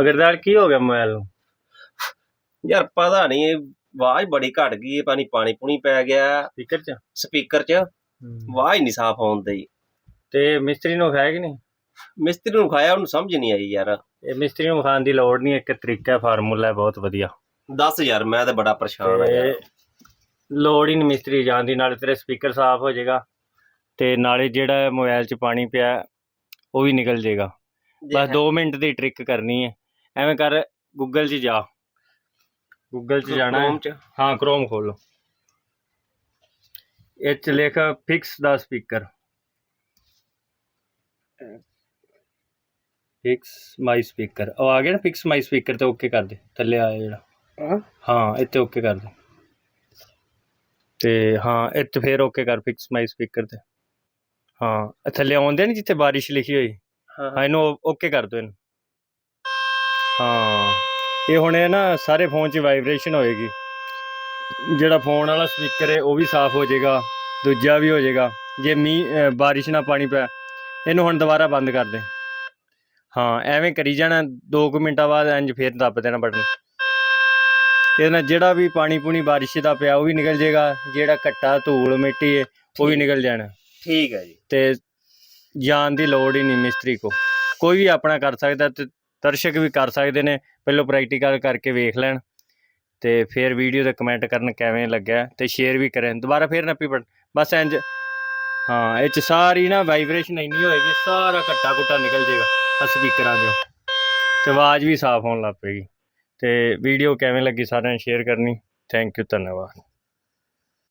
ਅਗਰਦਾਲ ਕੀ ਹੋ ਗਿਆ ਮੋਬਾਈਲ ਨੂੰ? ਯਾਰ ਪਤਾ ਨਹੀਂ ਆਵਾਜ਼ ਬੜੀ ਘਟ ਗਈ ਹੈ ਪਾਣੀ ਪਾਣੀ ਪੁਣੀ ਪੈ ਗਿਆ। ਸਪੀਕਰ 'ਚ? ਸਪੀਕਰ 'ਚ। ਆਵਾਜ਼ ਨਹੀਂ ਸਾਫ਼ ਆਉਂਦੀ ਤੇ ਮਿਸਤਰੀ ਨੂੰ ਖਾਇਆ ਕਿ ਨਹੀਂ? ਮਿਸਤਰੀ ਨੂੰ ਖਾਇਆ ਉਹਨੂੰ ਸਮਝ ਨਹੀਂ ਆਈ ਯਾਰ। ਇਹ ਮਿਸਤਰੀ ਨੂੰ ਖਾਣ ਦੀ ਲੋੜ ਨਹੀਂ ਇੱਕ ਤਰੀਕਾ ਹੈ ਫਾਰਮੂਲਾ ਹੈ ਬਹੁਤ ਵਧੀਆ। ਦੱਸ ਯਾਰ ਮੈਂ ਤਾਂ ਬੜਾ ਪਰੇਸ਼ਾਨ ਆ ਯਾਰ। ਤੇ ਲੋੜ ਹੀ ਨਹੀਂ ਮਿਸਤਰੀ ਜਾਣ ਦੀ ਨਾਲੇ ਤੇਰੇ ਸਪੀਕਰ ਸਾਫ਼ ਹੋ ਜਾਏਗਾ ਤੇ ਨਾਲੇ ਜਿਹੜਾ ਮੋਬਾਈਲ 'ਚ ਪਾਣੀ ਪਿਆ ਉਹ ਵੀ ਨਿਕਲ ਜਾਏਗਾ। ਬਸ 2 ਮਿੰਟ ਦੀ ਟ੍ਰਿਕ ਕਰਨੀ ਹੈ। ਐਵੇਂ ਕਰ ਗੂਗਲ 'ਚ ਜਾ। ਗੂਗਲ 'ਚ ਜਾਣਾ ਹੈ। Chrome 'ਚ। ਹਾਂ ਕ੍ਰੋਮ ਖੋਲੋ ਇਹ 'ਚ ਲਿਖ ਫਿਕਸ ਦਾ ਸਪੀਕਰ ਫਿਕਸ ਮਾਈ ਸਪੀਕਰ ਉਹ ਆ ਗਿਆ ਨਾ ਫਿਕਸ ਮਾਈ ਸਪੀਕਰ ਤੇ ਓਕੇ ਕਰ ਦੇ। ਥੱਲੇ ਆਇਆ ਜਿਹੜਾ। ਹਾਂ। ਹਾਂ ਇੱਥੇ ਓਕੇ ਕਰ ਦੇ। ਤੇ ਹਾਂ ਇੱਥੇ ਫੇਰ ਓਕੇ ਕਰ ਫਿਕਸ ਮਾਈ ਸਪੀਕਰ ਤੇ। ਹਾਂ ਇਹ ਥੱਲੇ ਆਉਂਦੇ ਨੇ ਜਿੱਥੇ ਬਾਰਿਸ਼ ਲਿਖੀ ਹੋਈ? ਹਾਂ। ਹਾਂ ਇਹਨੂੰ ਓਕੇ ਕਰ ਦਿਓ ਇਹਨੂੰ। ਹਾਂ। ਇਹ ਹੁਣ ਇਹ ਨਾ ਸਾਰੇ ਫੋਨ 'ਚ ਵਾਈਬ੍ਰੇਸ਼ਨ ਹੋਏਗੀ। ਜਿਹੜਾ ਫੋਨ ਵਾਲਾ ਸਪੀਕਰ ਹੈ ਉਹ ਵੀ ਸਾਫ਼ ਹੋ ਜਾਏਗਾ ਦੂਜਾ ਵੀ ਹੋ ਜਾਏਗਾ। ਜੇ ਮੀਂਹ ਬਾਰਿਸ਼ ਨਾਲ ਪਾਣੀ ਪਿਆ ਇਹਨੂੰ ਹੁਣ ਦੁਬਾਰਾ ਬੰਦ ਕਰ ਦੇ। ਹਾਂ ਐਵੇਂ ਕਰੀ ਜਾਣਾ 2 ਮਿੰਟਾਂ ਬਾਅਦ ਇੰਜ ਫੇਰ ਦੱਬ ਦੇਣਾ ਬਟਨ ਇਹਦੇ ਨਾਲ ਜਿਹੜਾ ਵੀ ਪਾਣੀ ਪੂਣੀ ਬਾਰਿਸ਼ ਦਾ ਪਿਆ ਉਹ ਵੀ ਨਿਕਲ ਜਾਏਗਾ। ਜਿਹੜਾ ਘੱਟਾ ਧੂਲ ਮਿੱਟੀ ਹੈ ਉਹ ਵੀ ਨਿਕਲ ਜਾਣਾ। ਠੀਕ ਹੈ ਜੀ। ਤੇ ਜਾਣ ਦੀ ਲੋੜ ਹੀ ਨਹੀਂ ਮਿਸਤਰੀ ਕੋ ਕੋਈ ਵੀ ਆਪਣਾ ਕਰ ਸਕਦਾ ਤੇ ਦਰਸ਼ਕ ਵੀ ਕਰ ਸਕਦੇ ਨੇ, ਪਹਿਲਾਂ ਪ੍ਰੈਕਟੀਕਲ ਕਰਕੇ ਵੇਖ ਲੈਣ ਤੇ ਫਿਰ ਵੀਡੀਓ ਤੇ ਕਮੈਂਟ ਕਰਨ ਕਿਵੇਂ ਲੱਗਿਆ ਤੇ ਸ਼ੇਅਰ ਵੀ ਕরেন ਦੁਬਾਰਾ ਫਿਰ ਨੱਪੀ ਬਟਨ ਬਸ ਇੰਜ ਹਾਂ, ਇਹ ਚ ਸਾਰੀ ਨਾ ਵਾਈਬ੍ਰੇਸ਼ਨ ਇੰਨੀ ਹੋਏਗੀ, ਸਾਰਾ ਘੱਟਾ ਘੁੱਟਾ ਨਿਕਲ ਜਾਏਗਾ ਆ ਸਪੀਕਰਾਂ ਦੇ ਤੇ ਆਵਾਜ਼ ਵੀ ਸਾਫ਼ ਹੋਣ ਲੱਗ ਪਏਗੀ ਤੇ ਵੀਡੀਓ ਕਿਵੇਂ ਲੱਗੀ ਸਾਰਿਆਂ ਨੇ ਸ਼ੇਅਰ ਕਰਨੀ ਥੈਂਕ ਯੂ ਧੰਨਵਾਦ।